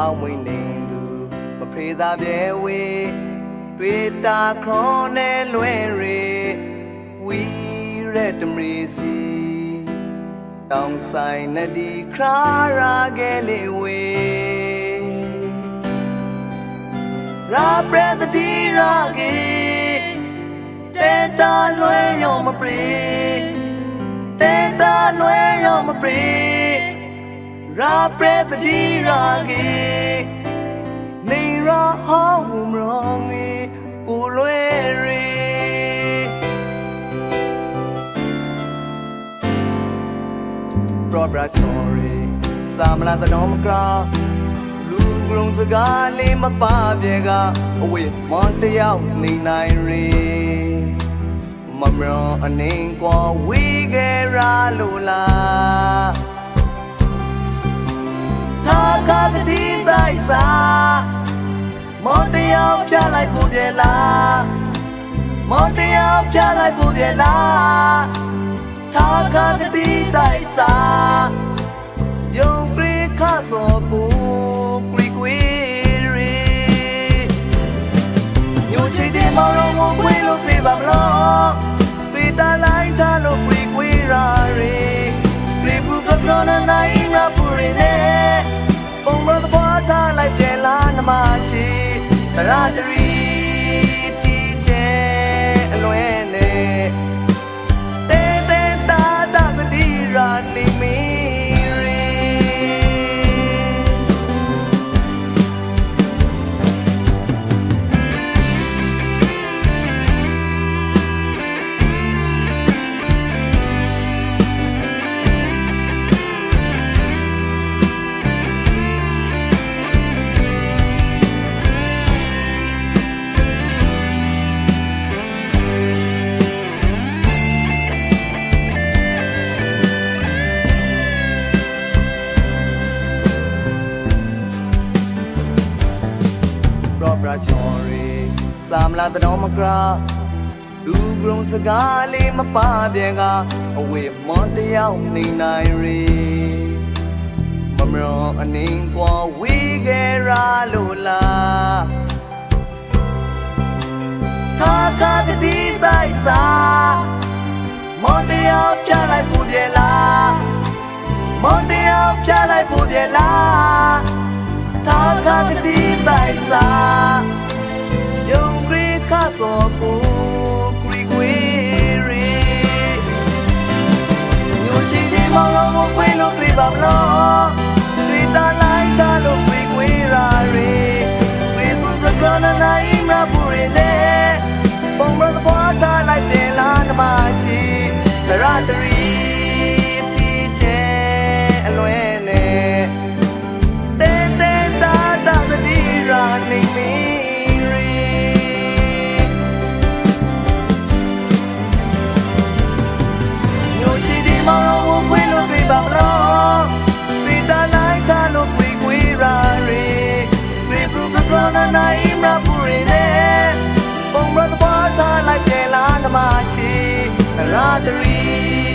အောင်မွေနေသူမဖေးသာပြဲဝေတွေ့တာခေါ်နဲ့လွဲရေဝီရက်တမရီစီတောင်ဆိုင်နဒီခရာရာကလေးဝေရာပရတတိရာကေတေတာလွဲရောမပရေတေတာလွဲရောမပ ရေရာပရတတိရာကေနေရာဟောင်းမရောငေကိုလွဲရေ Brought bright story စာမလာတဲ့တော်မကလူကရုံစကားလေးမပါပြေကအဝေးမွန်တယောက်နေနိုင်ရေမမရောအနေကွာဝီဂေရာလိုလား စာမွန်တယောက်ပြလိုက်ဖို့ပြေလားမွန်တယောက်ပြလိုက်ဖို့ပြေလားထာဂဂတိတိုက်စာ တ စာမလာတဲ့တော်မကရာလူကရုံစကားလေးမပါပြန်ကအဝေးမွန်တယောက်နေနိုင်ရီမမရောအနေကွာဝီဂေရာလိုလားသာကကတိတိုက်စာမွန်တယောက်ပြလိုက်ဖို့ပြေလားမွန်တယောက်ပြလိုက်ဖို့ပြေလားသာကကတိတိုက်စာယုံကြ ည်ခဆောကိုကွီကွီရီညိုချီဒီမောင်တော်ကိုခွေးလို့ပြပါမလို့ပြတာလိုက်တာလို့ကွီကွီရာရီပြပူကကနနိုင်မပူရီနဲ့ပုံမသဘောထားလိုက် နိုင်မပူရီနဲ့ပုံမသဘောထားလိုက်ပြန်လာနမချီရာတရီ